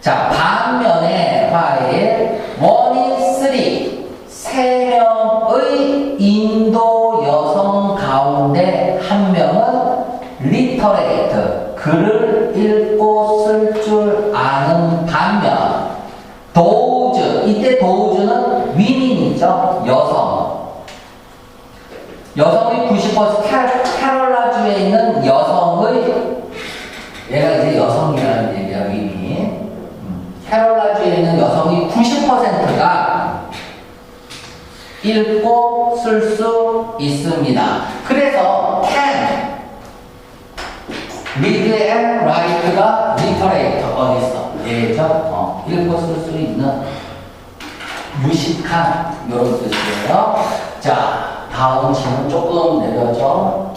자, 반면에 화일 원인 쓰리 세 명의 인도 여성 가운데 한 명은 리터레이트 글을 읽고 쓸 줄 아는 반면 도우즈 이때 도우즈는 위민이죠 여성 여성의 90% 캐, 캐롤라주에 있는 여성의 얘가 이제 여성이라는 얘기야 위민 음, 캐롤라주에 있는 여성의 90%가 읽고 쓸 수 있습니다. 그래서 can read and write가 literate 어디 있어? 예죠? 어, 읽고 쓸 수 있는 유식한 이런 뜻이에요. 자, 다음 질문 조금 내려줘.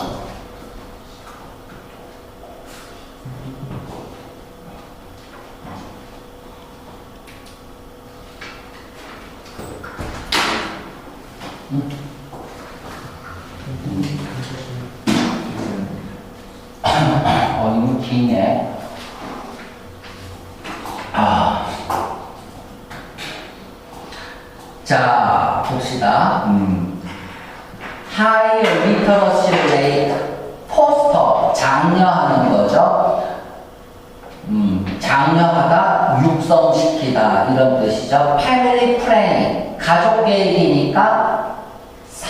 어, 이거 기네. 아. 자, 봅시다. 음. High literacy rate 포스터, 장려하는 거죠. 음, 장려하다, 육성시키다, 이런 뜻이죠. Family planning, 가족 계획이니까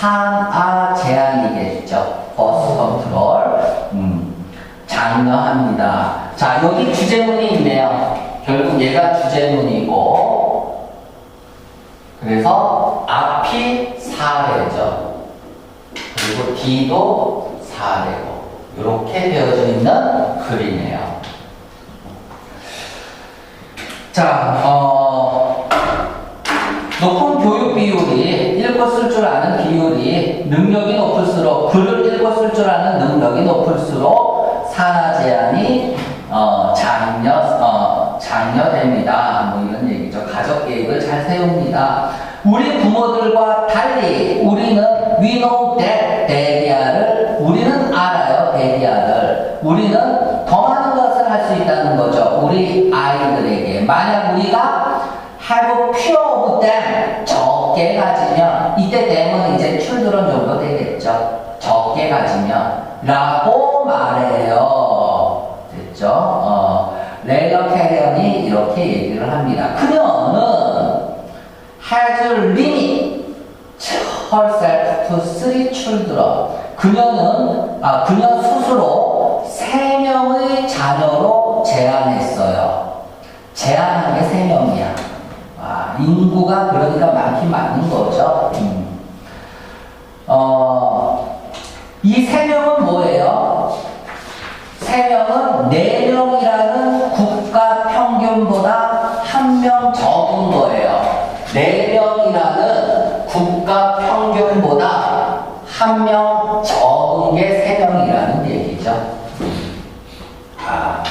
상하 제한이겠죠. 버스 컨트롤. 음, 장려합니다. 자, 여기 주제문이 있네요. 결국 얘가 주제문이고, 그래서 앞이 사례죠. 그리고 뒤도 사례고, 이렇게 되어져 있는 글이네요. 자, 어, 높은 교육 비율이 쓸줄 아는 능력이 높을수록 글을 쓸줄 아는 능력이 높을수록 산하 제한이 어, 장려 어, 장려됩니다. 뭐 이런 얘기죠. 가족 계획을 잘 세웁니다. 우리 부모들과 달리 우리는 we know that 대리아를 우리는 알아요 대리아를 우리는 더 많은 것을 할 수 있다는 거죠. 우리 아이들에게 만약 우리가 have few of them 적게 가지면 이때 them은 이제 children 정도 되겠죠. 적게 가지면 라고 말해요. 됐죠? 어, 레일러 캐리언이 이렇게 얘기를 합니다. 그녀는 has limit herself to three children. 그녀는 아 그녀 스스로 세 명의 자녀로 제한했어요. 제한한 게 세 명이야. 아, 인구가 그러니까 많긴 많은 거죠. 음. 어, 이 세 명은 뭐예요? 세 명은 네 명이라는 국가 평균보다 한 명 적은 거예요. 네 명이라는 국가 평균보다 한 명 적은 게 세 명이라는 얘기죠. 아.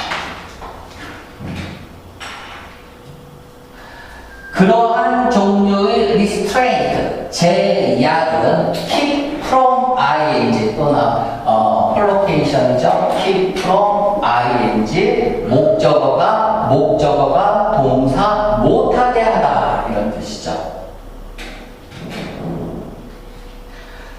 그러한 종류의 restraint, 제약은 keep from ing 또는 어, collocation이죠. keep from ing 목적어가 목적어가 동사 못하게 하다 이런 뜻이죠.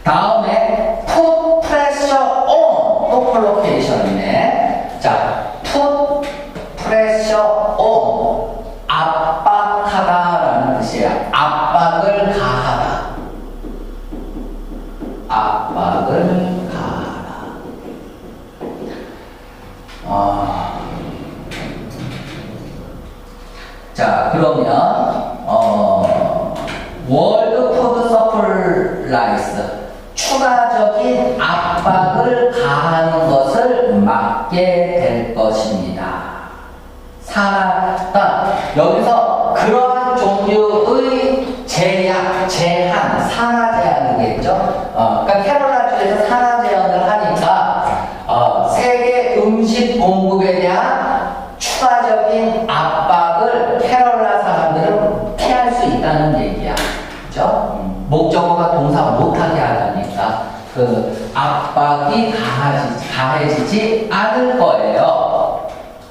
다음에 put pressure on 또 collocation이네. 자, put pressure on 압박하다라는 뜻이에요. 압박을 가하다. 압박을 가하다. 아. 자, 그러면 어, 월드 푸드 서플라이스 추가적인 압박을 가하는 것을 막게 될 것입니다. 산하, 여기서 그러한 종류의 제약, 제한, 산하 제한이겠죠? 어, 그러니까 캐롤라주에서 산하 제한을 하니까 어, 세계 음식 공급에 대한 추가적인 압박을 캐롤라 사람들은 피할 수 있다는 얘기야. 그죠? 음, 목적어가 동사 못하게 하다니까 그 압박이 가해지지, 가해지지 않을 거예요.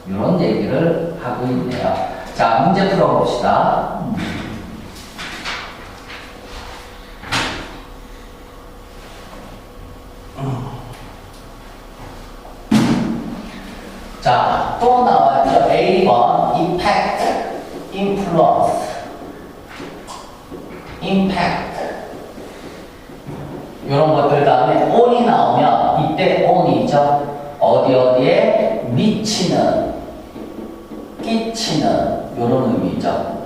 이런 얘기를 하고 있네요. 자, 문제 풀어봅시다. 자, 또 나왔죠. A번, impact, influence, impact. 이런 것들 다음에 on이 나오면 이때 on이죠. 어디 어디에 미치는, 끼치는 이런 의미죠.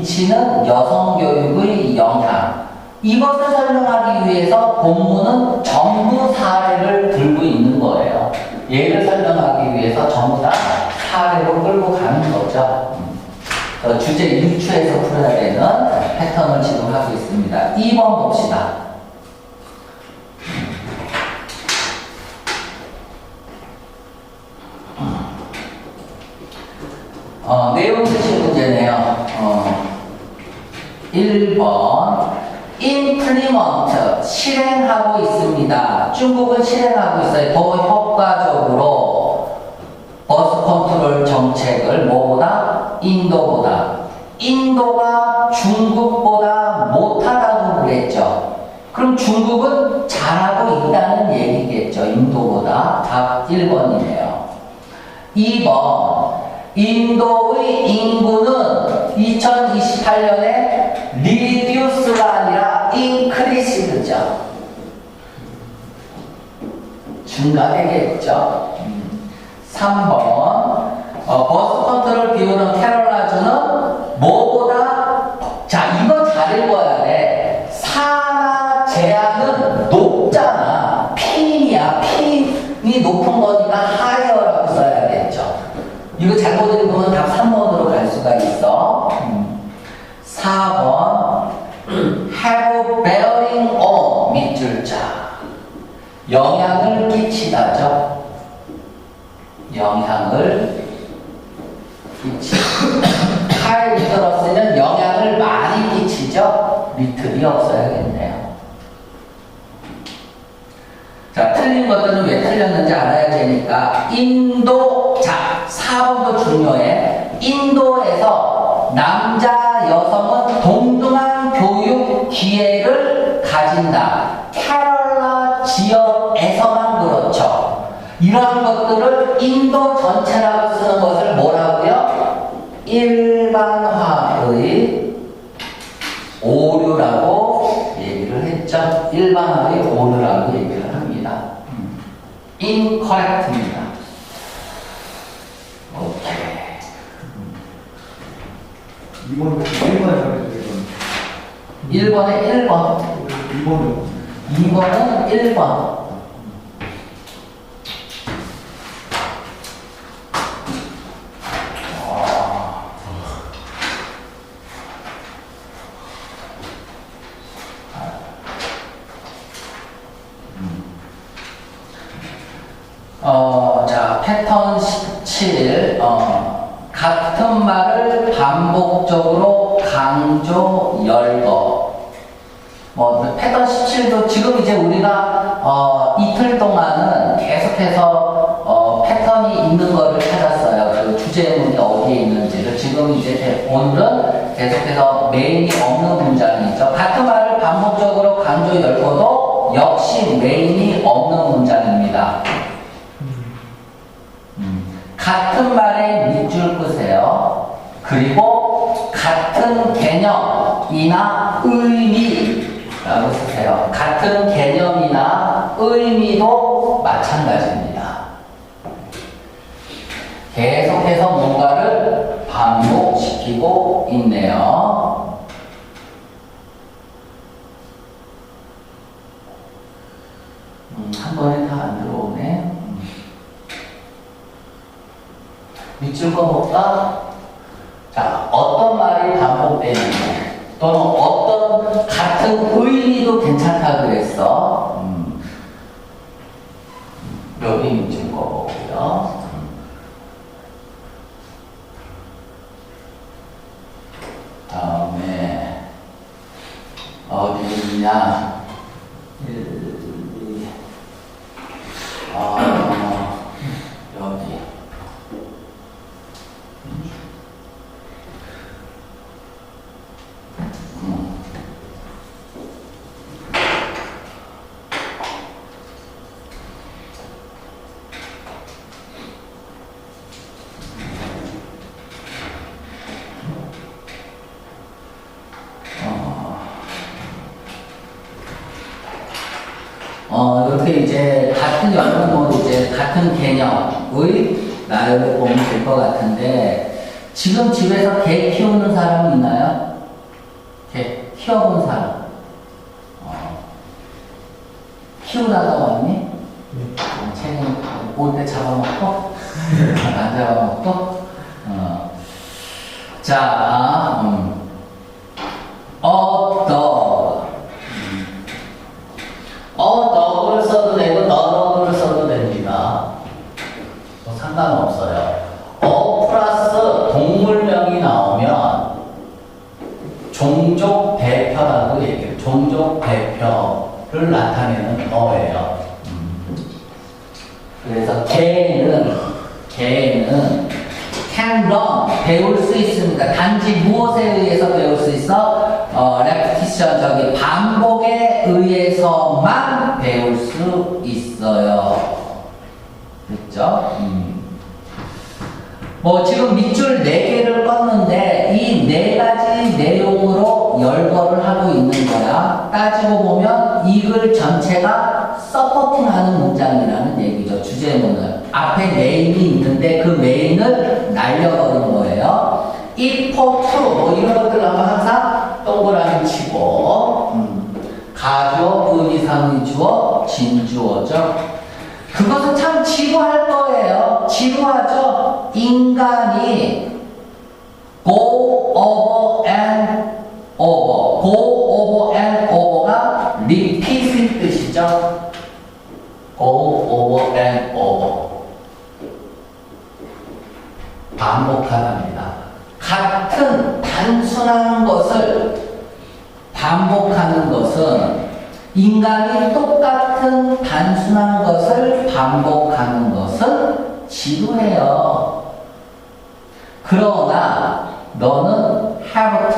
미치는 여성 교육의 영향. 이것을 설명하기 위해서 본문은 전부 사례를 들고 있는 거예요. 얘를 설명하기 위해서 전부 다 사례로 끌고 가는 거죠. 음. 어, 주제 유추해서 풀어야 되는 패턴을 지금 하고 있습니다. 2번 봅시다. 어, 내용 1번 implement 실행하고 있습니다. 중국은 실행하고 있어요. 더 효과적으로 버스 컨트롤 정책을 뭐보다 인도보다 인도가 중국보다 못하다고 그랬죠. 그럼 중국은 잘하고 있다는 얘기겠죠. 인도보다 답 1번이네요. 2번 인도의 인구는 2028년에 reduce가 아니라 increase죠. 증가되겠죠. 3번 어, 버스 컨트롤 비우는 캐롤라주는 뭐보다 자 이거 잘 읽어야 돼. 산하 제한은 높잖아. 핀이야. 핀이 높은 거니까 하이어라고 써야겠죠. 이거 잘못 읽으면 답 3번으로 갈 수가 있어. 4번 have bearing on 밑줄 자 영향을 끼치다죠. 영향을 할 들었으면 영향을 많이 끼치죠. 리틀이 없어야겠네요. 자, 틀린 것들은 왜 틀렸는지 알아야 되니까 인도 자, 4번도 중요해. 인도에서 남자 여성은 동등한 교육 기회를 가진다. 캐럴라 지역에서만 그렇죠. 이러한 것들을 인도 전체라고 쓰는 것을 뭐라고요? 일반화의 오류라고 얘기를 했죠. 일반화의 오류라고 얘기를 합니다. incorrect입니다. 오케이. 2번 1번에 잘했어요 1번에 1번, 2번은 2번은 1번. 어, 자, 패턴 17. 어, 같은 말을 반복적으로 강조 열거. 뭐, 패턴 17도 지금 이제 우리가, 어, 이틀 동안은 계속해서, 어, 패턴이 있는 거를 찾았어요. 그 주제문이 어디에 있는지를. 지금 이제 오늘은 계속해서 메인이 없는 문장이죠. 같은 말을 반복적으로 강조 열거도 역시 메인이 없는 문장입니다. 같은 말에 밑줄 끄세요. 그리고 같은 개념이나 의미라고 쓰세요. 같은 개념이나 의미도 마찬가지입니다. 계속해서 뭔가를 반복시키고 있네요. 음, 한 번에 다 안 들어오네. 음. 밑줄 꺼볼까? 자, 어떤 말이 반복되는지, 또는 어떤 같은 의미도 괜찮다 그랬어. 음. 여기 밑줄 꺼보고요. 다음에 어디 있냐? 일, 이, 어, 여기. 음. 어, 이렇게 이제 같은 영어로 이제 같은 개념의 나열을 보면 될 것 같은데, 지금 집에서 개 키우는 사람 있나요? 개 키워본 사람? 어, 키우다가 왔니? 어, 책임 올때 잡아먹고? 안 잡아먹고? 어. 자, 음. 그래서 개는, 개는 can learn, 배울 수 있습니다. 단지 무엇에 의해서 배울 수 있어? 어, repetition, 저기 반복에 의해서만 배울 수 있어요. 됐죠? 음. 뭐 지금 밑줄 4개를 껐는데 이네 가지 내용으로 열거를 하고 있는 거야. 따지고 보면 이 글 전체가 서포팅하는 문장이라는 얘기죠. 주제문을. 앞에 메인이 있는데 그 메인을 날려버린 거예요. if true 뭐 이런 것들 하면 항상 동그라미 치고 음. 가주어, 의미상의 주어, 진주어죠. 그것은 참 지루할 거예요. 지루하죠? 인간이 go over and over, go over and over가 repeat인 뜻이죠. go over and over. 반복하답니다. 같은 단순한 것을 반복하는 것은 인간이 똑같은 단순한 것을 반복하는 것은 지루해요. 그러나 너는 have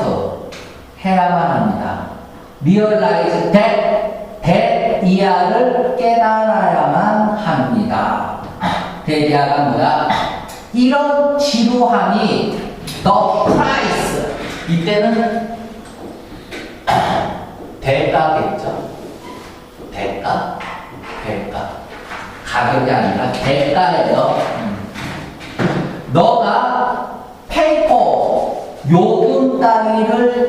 해야만 합니다. realize that, that 이하를 깨달아야만 합니다. 대디아가 뭐야? 이런 지루함이 the price 이때는 대가겠죠. 대가? 대가. 가격이 아니라 대가예요. 음. 너가 페이퍼, 요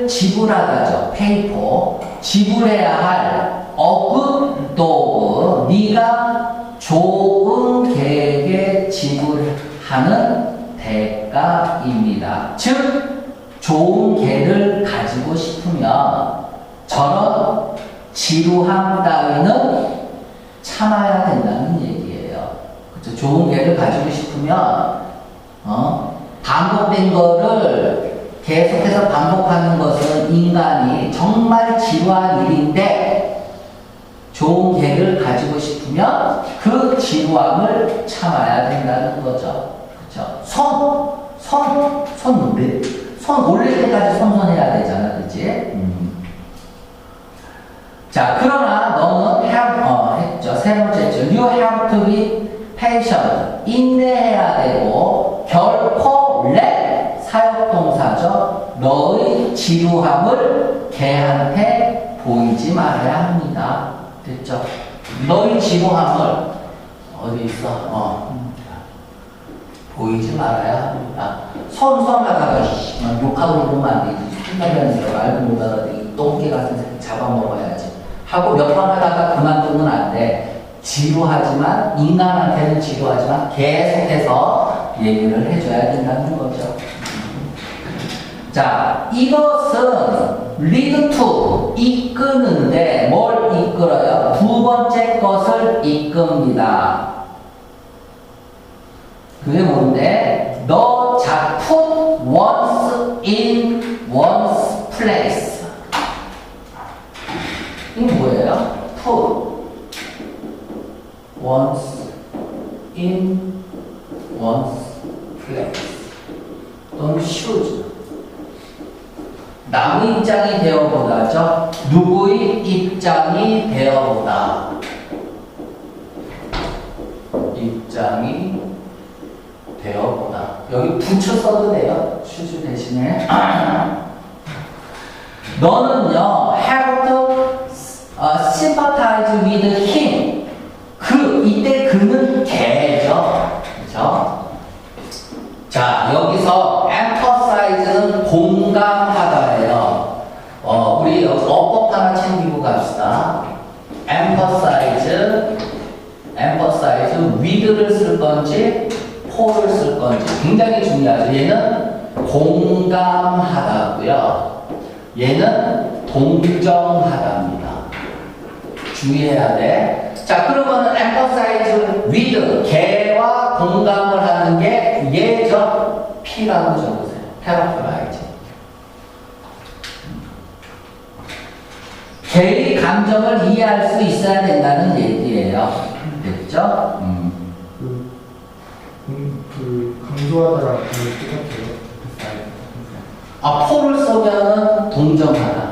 지불하다죠. 페이퍼. 지불해야 할 어긋도 네가 좋은 계획에 지불하는 대가입니다. 즉, 좋은 개를 가지고 싶으면 저런 지루함 따위는 참아야 된다는 얘기예요. 그렇죠? 좋은 개를 가지고 싶으면 어? 반복된 거를 계속해서 반복하는 것은 인간이 정말 지루한 일인데 좋은 개를 가지고 싶으면 그 지루함을 참아야 된다는 거죠. 그렇죠? 손, 손, 손 뭔데? 손 올릴 때까지 손손해야 되잖아, 그렇지? 음. 자, 그러나 너는 have, 어, 했죠. 세 번째죠. You have to be patient. 인내해야 되고, 결코 let, 사역동 사죠. 너의 지루함을 걔한테 보이지 말아야 합니다. 됐죠? 너의 지루함을, 어디 있어? 어. 보이지 말아야 합니다. 선선하다가 욕하고 그러면 안 되지. 신나면 거 알고 못 알아듣기 똥개 같은 새끼 잡아먹어야지. 하고 몇 번 하다가 그만두면 안 돼. 지루하지만 인간한테는 지루하지만 계속해서 얘기를 해줘야 된다는 거죠. 자, 이것은 lead to 이끄는데 뭘 이끌어요? 두 번째 것을 이끕니다. 그게 뭔데? 너 작품 once in one's place. 이게 뭐예요? put one's in one's place. 또는 shoes. 남의 입장이 되어보다죠. 누구의 입장이 되어보다. 입장이 되어보다. 여기 붙여 써도 돼요. 슈즈 대신에. 너는요, have to uh, sympathize with him. 그, 이때 그는 걔죠. 그죠? 자, 여기서 emphasize는 공감하다예요. 어, 우리 어법 하나 챙기고 갑시다. emphasize, emphasize, with를 쓸 건지, for를 쓸 건지 굉장히 중요하죠. 얘는 얘는 동정하다입니다. 주의해야 돼. 자, 그러면 emphasize with 개와 공감을 하는 게 얘죠. P라고 적으세요. paraphraise. 개의 감정을 이해할 수 있어야 된다는 얘기예요. 됐죠? 음. 그, 음, 그 강조하다랑 그 똑같아요. 비슷해요. 아, 포를 쏘면은 동정하다.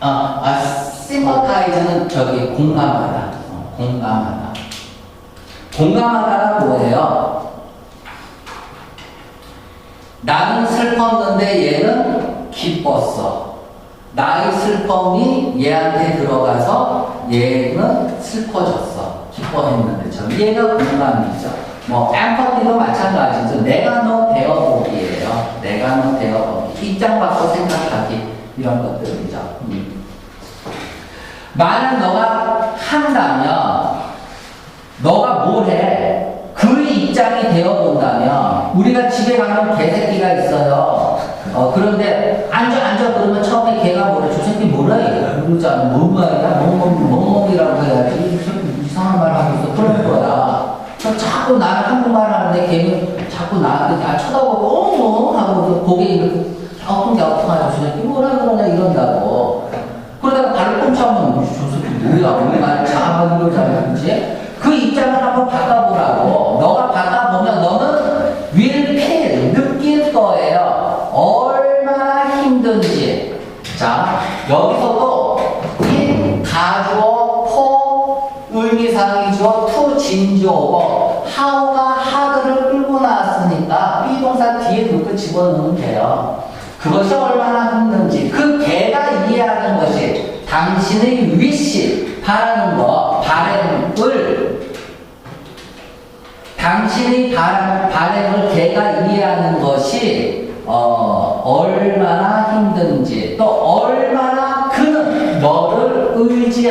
아, 아, sympathize는 저기 공감하다. 어, 공감하다. 공감하다는 뭐예요? 나는 슬펐는데 얘는 기뻤어. 나의 슬픔이 얘한테 들어가서 얘는 슬퍼졌어. 기뻐했는데 저 얘가 공감이죠. 뭐 엠퍼티도 마찬가지죠. 내가 너 되어보기예요. 내가 너 되어보기. 입장 바꿔 생각하기 이런 것들이죠. 음. 만약 너가 한다면 너가 뭘 해? 그 입장이 되어본다면 우리가 집에 가면 개새끼가 있어요. 어, 그런데 앉아 앉아 그러면 처음에 걔가 뭐래? 저 새끼 뭐라 해? 그러잖아. 뭔 말이야? 멍멍 멍멍이라고 해야지. 이 새끼 이상한 말 하고 있어. 그런 거야. 저 자꾸 나는 한국말 하는데 걔는 자꾸 나한테 나 쳐다보고 어머 하고 고개 이렇게 갸우뚱갸우뚱하고 저 새끼 뭐라 그러냐 이런다고. 그러다가 발을 꿈차면 저 새끼 뭐야? 우리 말 이러잖아. 그지? 그 입장을 한번 바꿔보라고. 너가 바꿔보면 너는 will 느낄 거예요. 얼마나 힘든지. 자, 여기서도 이 가주어, 포, 의미상이 주어, 투, 진주어 고, how가 hard를 끌고 나왔으니까 비동사 뒤에 넣고 집어넣으면 돼요. 그것이 얼마나 힘든지, 그 개가 이해하는 것이 당신의 wish, 바라는 거, 바램을. 당신의 바, 바램을 개가 이해하는 것이 어, 얼마나 힘든지 또 얼마나 그는 너를 의지